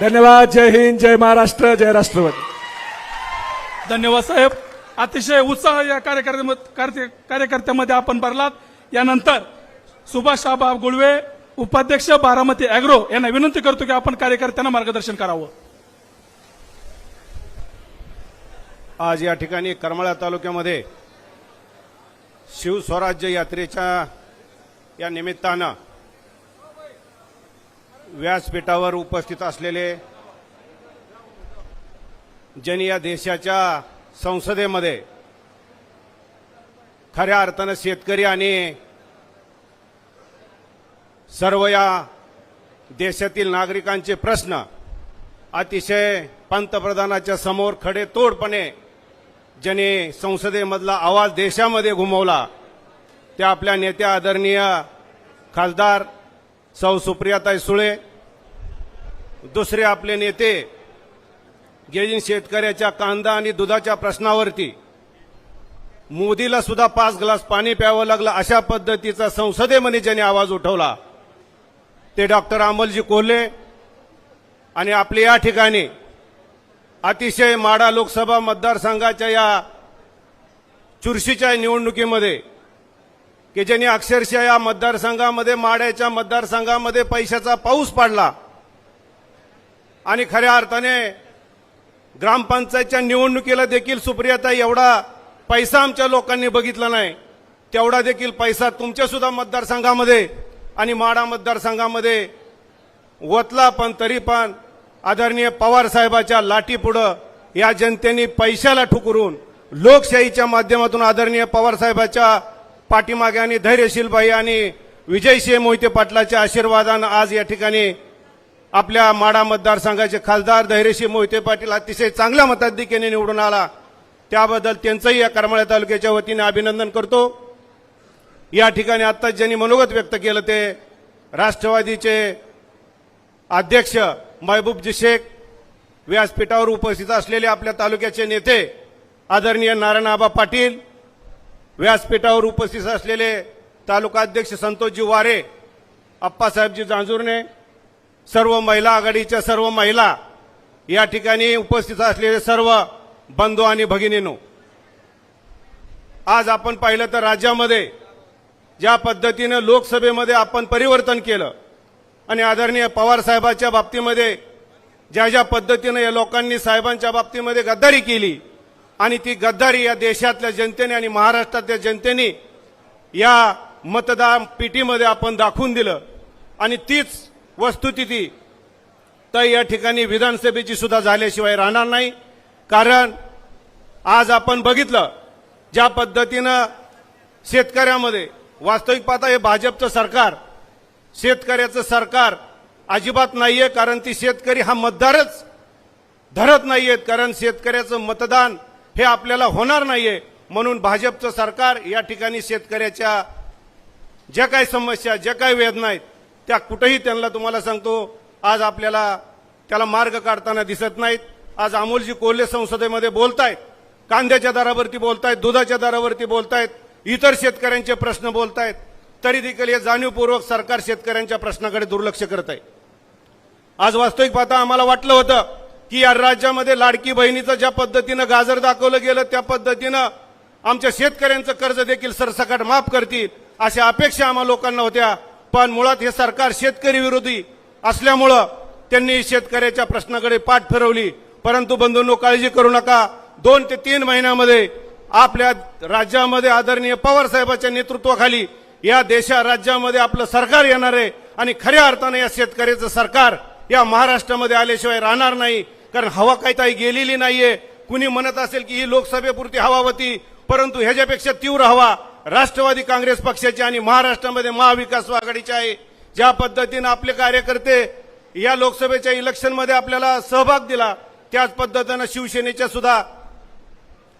धन्यवाद जय हिंद जय महाराष्ट्र जय राष्ट्रवादी. धन्यवाद साहेब. अतिशय उत्साह या कार्यकर्त्यामध्ये कार्य- कार्यकर्त्यामध्ये आपण भरलात. यानंतर सुभाष आबा गुळवे उपाध्यक्ष बारामती अॅग्रो यांना विनंती करतो की आपण कार्यकर्त्यांना मार्गदर्शन करावं. आज या ठिकाणी करमाळा तालुक्यामध्ये शिवस्वराज्य यात्रेच्या या निमित्तानं व्यासपीठावर उपस्थित असलेले ज्यांनी या देशाच्या संसदेमध्ये खऱ्या अर्थानं शेतकरी आणि सर्व या देशातील नागरिकांचे प्रश्न अतिशय पंतप्रधानाच्या समोर खडे तोडपणे ज्याने संसदेमधला आवाज देशामध्ये घुमवला त्या आपल्या नेत्या आदरणीय खासदार सौ सुप्रियाताई सुळे दुसरे आपले नेते जे शेतकऱ्याच्या कांदा आणि दुधाच्या प्रश्नावरती. मोदीला सुद्धा पाच ग्लास पाणी प्यावं लागलं अशा पद्धतीचा संसदेमध्ये ज्यांनी आवाज उठवला ते डॉक्टर अमलजी कोल्हे आणि आपले या ठिकाणी अतिशय माडा लोकसभा मतदारसंघाच्या या चुरशीच्या निवडणुकीमध्ये की ज्यांनी अक्षरशः या मतदारसंघामध्ये माड्याच्या मतदारसंघामध्ये पैशाचा पाऊस पाडला. आणि खऱ्या अर्थाने ग्रामपंचायतच्या निवडणुकीला देखील सुप्रियाता एवढा पैसा आमच्या लोकांनी बघितला नाही तेवढा देखील पैसा तुमच्यासुद्धा मतदारसंघामध्ये आणि माडा मतदारसंघामध्ये वतला पण तरी पण आदरणीय पवारसाहेबाच्या लाठीपुढं लाटीपुढं या जनतेने पैशाला ठुकरून लोकशाहीच्या माध्यमातून आदरणीय पवारसाहेबाच्या पाठीमागे आणि धैर्यशीलबाई आणि विजयसिंह मोहिते पाटलाच्या आशीर्वादानं आज या ठिकाणी आपल्या माडा मतदारसंघाचे खासदार धैर्यसिंह मोहिते पाटील अतिशय चांगल्या मताधिक्याने निवडून आला. त्याबद्दल त्यांचंही या करमाळ्या तालुक्याच्या वतीने अभिनंदन करतो. या ठिकाणी आत्ताच ज्यांनी मनोगत व्यक्त केलं ते राष्ट्रवादीचे अध्यक्ष महबूबजी शेख व्यासपीठावर उपस्थित असलेले आपल्या तालुक्याचे नेते आदरणीय नारायणआबा पाटील व्यासपीठावर उपस्थित असलेले तालुकाध्यक्ष संतोषजी वारे अप्पासाहेबजी जांजूरने सर्व महिला आघाडीच्या सर्व महिला या ठिकाणी उपस्थित असलेले सर्व बंधू आणि भगिनीनो आज आपण पाहिलं तर राज्यामध्ये ज्या पद्धतीनं लोकसभेमध्ये आपण परिवर्तन केलं आणि आदरणीय पवार साहेबांच्या बाबतीमध्ये ज्या ज्या पद्धतीनं या लोकांनी साहेबांच्या बाबतीमध्ये गद्दारी केली आणि ती गद्दारी या देशातल्या जनतेने आणि महाराष्ट्रातल्या जनतेने या मतदान पिटीमध्ये आपण दाखवून दिलं. आणि तीच वस्तुस्थिती तर या ठिकाणी विधानसभेची सुद्धा झाल्याशिवाय राहणार नाही. कारण आज आपण बघितलं ज्या पद्धतीनं शेतकऱ्यामध्ये वास्तविक पाहता हे भाजपचं सरकार शेतकऱ्याचं सरकार अजिबात नाहीये कारण ती शेतकरी हा मतदारच धरत नाहीयेत कारण शेतकऱ्याचं मतदान हे आपल्याला होणार नाहीये म्हणून भाजपचं सरकार या ठिकाणी शेतकऱ्याच्या ज्या काही समस्या ज्या काही वेदना आहेत त्या कुठेही त्यांना तुम्हाला सांगतो आज आपल्याला त्याला मार्ग काढताना दिसत नाहीत. आज अमोलजी कोल्हे संसदेमध्ये बोलतायत कांद्याच्या दरावरती बोलतायत दुधाच्या दरावरती बोलतायत इतर शेतकऱ्यांचे प्रश्न बोलतायत. तरी देखील हे जाणीवपूर्वक सरकार शेतकऱ्यांच्या प्रश्नाकडे दुर्लक्ष करत आहे आज वास्तविक पाहता आम्हाला वाटलं होतं की या राज्यामध्ये लाडकी बहिणीचं ज्या पद्धतीनं गाजर दाखवलं गेलं त्या पद्धतीनं आमच्या शेतकऱ्यांचं कर्ज देखील सरसकट माफ करतील अशा अपेक्षा आम्हा लोकांना होत्या. पण मुळात हे सरकार शेतकरी विरोधी असल्यामुळं त्यांनी शेतकऱ्याच्या प्रश्नाकडे पाठ फिरवली. परंतु बंधूंनो काळजी करू नका. दोन ते तीन महिन्यामध्ये आपल्या राज्यामध्ये आदरणीय पवार साहेबांच्या नेतृत्वाखाली या देशा राज्यामध्ये आपलं सरकार येणार आहे आणि खऱ्या अर्थानं या शेतकऱ्याचं सरकार या महाराष्ट्रामध्ये आल्याशिवाय राहणार नाही. कारण हवा काही काही गेलेली नाहीये. कुणी म्हणत असेल की ही लोकसभेपुरती हवा होती परंतु ह्याच्यापेक्षा तीव्र हवा राष्ट्रवादी काँग्रेस पक्षाची आणि महाराष्ट्रामध्ये महाविकास आघाडीची आहे. ज्या पद्धतीनं आपले कार्यकर्ते या लोकसभेच्या इलेक्शनमध्ये आपल्याला सहभाग दिला त्याच पद्धतीनं शिवसेनेच्या सुद्धा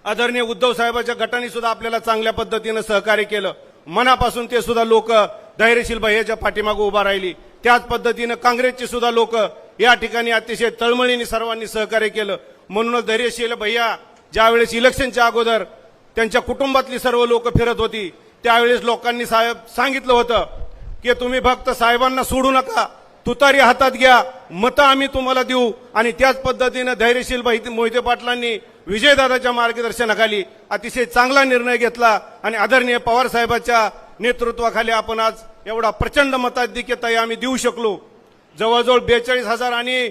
आदरणीय उद्धव साहेबांच्या गटाने सुद्धा आपल्याला चांगल्या पद्धतीनं सहकार्य केलं. मनापासून ते सुद्धा लोक धैर्यशील भैयाच्या पाठीमागे उभा राहिली. त्याच पद्धतीनं काँग्रेसची सुद्धा लोक या ठिकाणी अतिशय तळमळीने सर्वांनी सहकार्य केलं. म्हणूनच धैर्यशील भैया ज्यावेळेस इलेक्शनच्या अगोदर त्यांच्या कुटुंबातली सर्व लोक फिरत होती त्यावेळेस लोकांनी साहेब सांगितलं होतं की तुम्ही फक्त साहेबांना सोडू नका तुतारी हातात घ्या मतं आम्ही तुम्हाला देऊ. आणि त्याच पद्धतीनं धैर्यशील मोहिते पाटलांनी विजयदादाच्या मार्गदर्शनाखाली अतिशय चांगला निर्णय घेतला. आणि आदरणीय पवार साहेबाच्या नेतृत्वाखाली आपण आज एवढा प्रचंड मताधिक्यता आम्ही देऊ शकलो. जवळजवळ बेचाळीस हजार आणि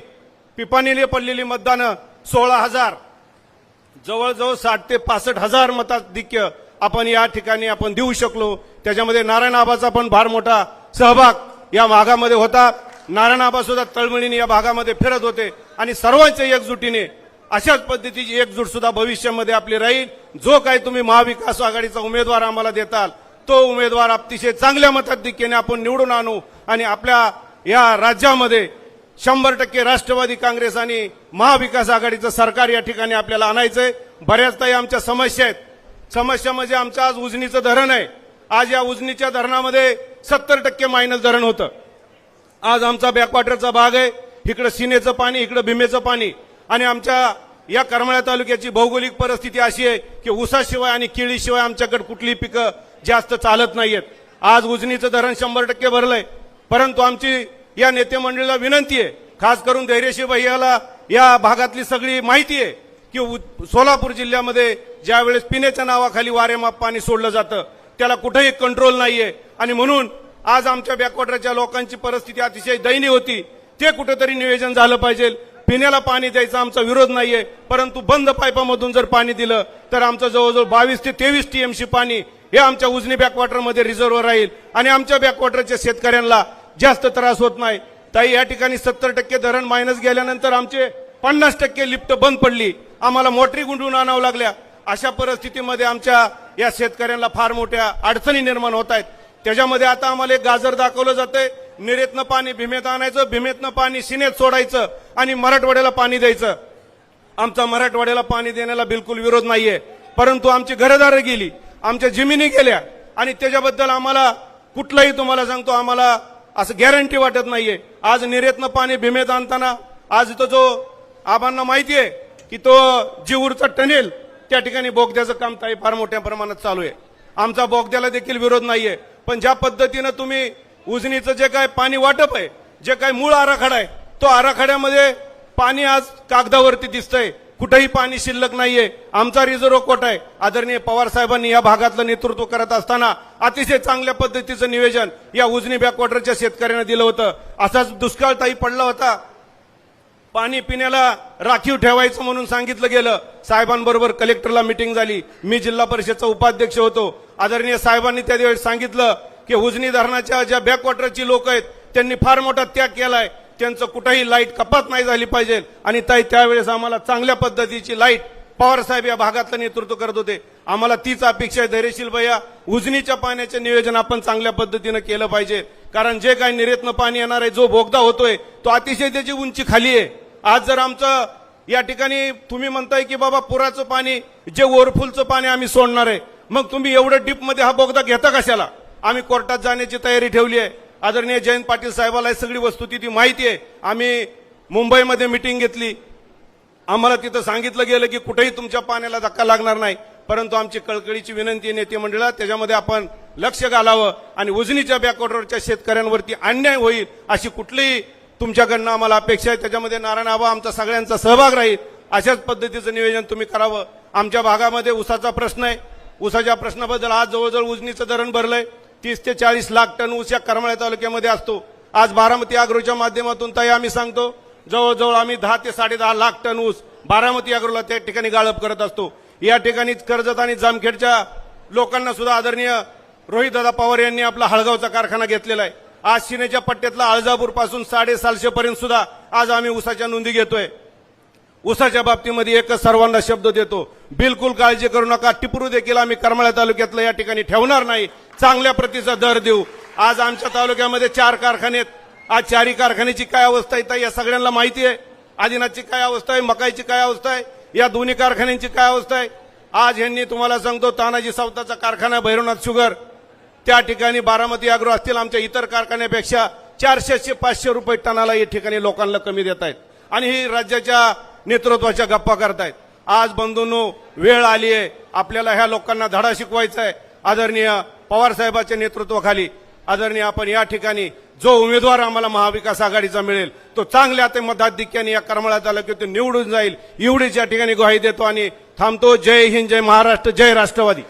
पिपाणीले पडलेली मतदानं सोळा हजार. जवळजवळ साठ ते पासष्ट हजार मताधिक्य आपण या ठिकाणी आपण देऊ शकलो. त्याच्यामध्ये नारायण आबाचा पण फार मोठा सहभाग या भागामध्ये होता. नारायण आबा सुद्धा तळमळीने या भागामध्ये फिरत होते आणि सर्वांच्या एकजुटीने अशाच पद्धतीची एकजूट सुद्धा भविष्यामध्ये आपली राहील. जो काही तुम्ही महाविकास आघाडीचा उमेदवार आम्हाला देताल तो उमेदवार अतिशय चांगल्या मताधिक्याने आपण निवडून आणू आणि आपल्या या राज्यामध्ये शंभर टक्के राष्ट्रवादी काँग्रेस आणि महाविकास आघाडीचं सरकार या ठिकाणी आपल्याला आणायचंय. बऱ्याच काही आमच्या समस्या आहेत. समस्या म्हणजे आमचं आज उजनीचं धरण आहे. आज या उजनीच्या धरणामध्ये सत्तर टक्के मायनस धरण होतं. आज आमचा बॅकवॉटरचा भाग आहे. इकडं सिनेचं पाणी इकडं भीमेचं पाणी. आणि आमच्या या करमाळ्या तालुक्याची भौगोलिक परिस्थिती अशी आहे की ऊसाशिवाय आणि केळीशिवाय आमच्याकडे कुठली पिकं जास्त चालत नाहीयेत. आज उजनीचं धरण शंभर टक्के भरलंय. परंतु आमची या नेते मंडळीला विनंती आहे खास करून धैर्यशी भैयाला या भागातली सगळी माहिती आहे की उ- सोलापूर जिल्ह्यामध्ये ज्यावेळेस पिण्याच्या नावाखाली वारेमाप पाणी सोडलं जातं त्याला कुठेही कंट्रोल नाहीये. आणि म्हणून आज आमच्या बॅकवॉटरच्या लोकांची परिस्थिती अतिशय दयनीय होती. ते कुठेतरी नियोजन झालं पाहिजे. पिण्याला पाणी द्यायचा आमचा विरोध नाहीये परंतु बंद पाईपामधून जर पाणी दिलं तर आमचं जवळजवळ बावीस ते तेवीस टीएमसी पाणी हे आमच्या उजनी बॅकवॉटरमध्ये रिझर्व्ह राहील. आणि आमच्या बॅकवॉटरच्या शेतकऱ्यांना जास्त त्रास होत नाही. ताई या ठिकाणी सत्तर टक्के धरण मायनस गेल्यानंतर आमचे पन्नास टक्के लिफ्ट बंद पडली. आम्हाला मोटरी गुंडून आणावं लागल्या. अशा परिस्थितीमध्ये आमच्या या शेतकऱ्यांना फार मोठ्या अडचणी निर्माण होत आहेत. त्याच्यामध्ये आता आम्हाला एक गाजर दाखवलं जातंय. निरेतनं पाणी भीमेत आणायचं भीमेतनं पाणी सिनेत सोडायचं आणि मराठवाड्याला पाणी द्यायचं. आमचा मराठवाड्याला पाणी देण्याला बिलकुल विरोध नाहीये. परंतु आमची घरदारं गेली आमच्या जमिनी गेल्या आणि त्याच्याबद्दल आम्हाला कुठलाही तुम्हाला सांगतो आम्हाला असं गॅरंटी वाटत नाहीये. आज निरेतनं पाणी भीमेत आणताना आज तो जो आबांना माहिती आहे की तो जीवूरचा टनेल त्या ठिकाणी बोगद्याचं काम ताई फार मोठ्या प्रमाणात चालू आहे. आमचा बोगद्याला देखील विरोध नाहीये. पण ज्या पद्धतीनं तुम्ही उजनीचं जे काय पाणी वाटप आहे जे काय मूळ आराखडा आहे तो आराखड्यामध्ये पाणी आज कागदावरती दिसतंय. कुठेही पाणी शिल्लक नाहीये. आमचा रिझर्व्ह कोट आहे? आदरणीय पवार साहेबांनी या भागातलं नेतृत्व करत असताना अतिशय चांगल्या पद्धतीचं निवेदन या उजनी बॅकवॉटरच्या शेतकऱ्यांना दिलं होतं. असाच दुष्काळ ताई पडला होता. पाणी पिण्याला राखीव ठेवायचं म्हणून सांगितलं गेलं. साहेबांबरोबर कलेक्टरला मिटिंग झाली. मी जिल्हा परिषदचा उपाध्यक्ष होतो. आदरणीय साहेबांनी त्या दिवशी सांगितलं की उजनी धरणाच्या ज्या बॅकवॉटरची लोक आहेत त्यांनी फार मोठा त्याग केलाय. त्यांचं कुठंही लाइट कपात नाही झाली पाहिजे. आणि ताई त्यावेळेस आम्हाला चांगल्या पद्धतीची लाइट पवार साहेब या भागातलं नेतृत्व करत होते. आम्हाला तीच अपेक्षा आहे धैर्यशील भैया. उजनीच्या पाण्याचे नियोजन आपण चांगल्या पद्धतीनं केलं पाहिजे. कारण जे काही निरेतनं पाणी येणार आहे जो भोगदा होतोय तो अतिशय त्याची उंची खाली आहे. आज जर आमचं या ठिकाणी तुम्ही म्हणताय की बाबा पुराचं पाणी जे ओरफुलचं पाणी आम्ही सोडणार आहे मग तुम्ही एवढं डीपमध्ये हा बोगदा घेता कशाला? आम्ही कोर्टात जाण्याची तयारी ठेवली आहे. आदरणीय जयंत पाटील साहेबाला ही सगळी ती माहिती आहे. आम्ही मुंबईमध्ये मिटिंग घेतली. आम्हाला तिथं सांगितलं गेलं की कुठेही तुमच्या पाण्याला धक्का लागणार नाही. परंतु आमची कळकळीची विनंती नेते मंडळात त्याच्यामध्ये आपण लक्ष घालावं आणि उजनीच्या बॅकवॉटरच्या शेतकऱ्यांवरती अन्याय होईल अशी कुठलीही तुमच्याकडनं आम्हाला अपेक्षा आहे. त्याच्यामध्ये नारायण आबा आमचा सगळ्यांचा सहभाग राहील. अशाच पद्धतीचं नियोजन तुम्ही करावं. आमच्या भागामध्ये उसाचा प्रश्न आहे. उसाच्या प्रश्नाबद्दल आज जवळजवळ उजनीचं धरण भरलंय. तीस ते चाळीस लाख टन ऊस या करमाळ्या तालुक्यामध्ये असतो. आज बारामती अॅग्रोच्या माध्यमातून ताई आम्ही सांगतो जवळजवळ आम्ही दहा ते साडेदहा लाख टन ऊस बारामती अॅग्रोला त्या ठिकाणी गाळप करत असतो. या ठिकाणी कर्जत आणि जामखेडच्या लोकांना सुद्धा आदरणीय रोहितदादा पवार यांनी आपला हळगावचा कारखाना घेतलेला आहे. आज शिनेच्या पट्ट्यातला अळजापूरपासून साडेसातशे पर्यंत सुद्धा आज आम्ही ऊसाच्या नोंदी घेतोय. ऊसाच्या बाबतीमध्ये एकच सर्वांना शब्द देतो बिलकुल काळजी करू नका टिपरू देखील आम्ही करमाळ्या तालुक्यातलं या ठिकाणी ठेवणार नाही. चांगल्या प्रतीचा दर देऊ. आज आमच्या तालुक्यामध्ये चार कारखाने आहेत. आज चारी कारखान्याची काय अवस्था आहे या सगळ्यांना माहिती आहे. आदिनाथची काय अवस्था आहे मकाईची काय अवस्था आहे या दोन्ही कारखान्यांची काय अवस्था आहे? आज यांनी तुम्हाला सांगतो तानाजी सावताचा कारखाना भैरवनाथ शुगर. त्या ठिकाणी बारामती अॅग्रो असतील आमच्या इतर कारखान्यापेक्षा चारशेशे पाचशे रुपये टनाला या ठिकाणी लोकांना कमी देत आहेत. आणि ही राज्याच्या नेतृत्वाच्या गप्पा करतायत. आज बंधूंनो वेळ आली आहे. आपल्याला ह्या लोकांना धडा शिकवायचा आहे. आदरणीय पवारसाहेबाच्या नेतृत्वाखाली आदरणीय आपण या ठिकाणी जो उमेदवार आम्हाला महाविकास आघाडीचा मिळेल तो चांगल्या ते मताधिक्याने या करमाळा तालुक्यातून निवडून जाईल. एवढीच या ठिकाणी ग्वाही देतो आणि थांबतो. जय हिंद जय महाराष्ट्र जय राष्ट्रवादी.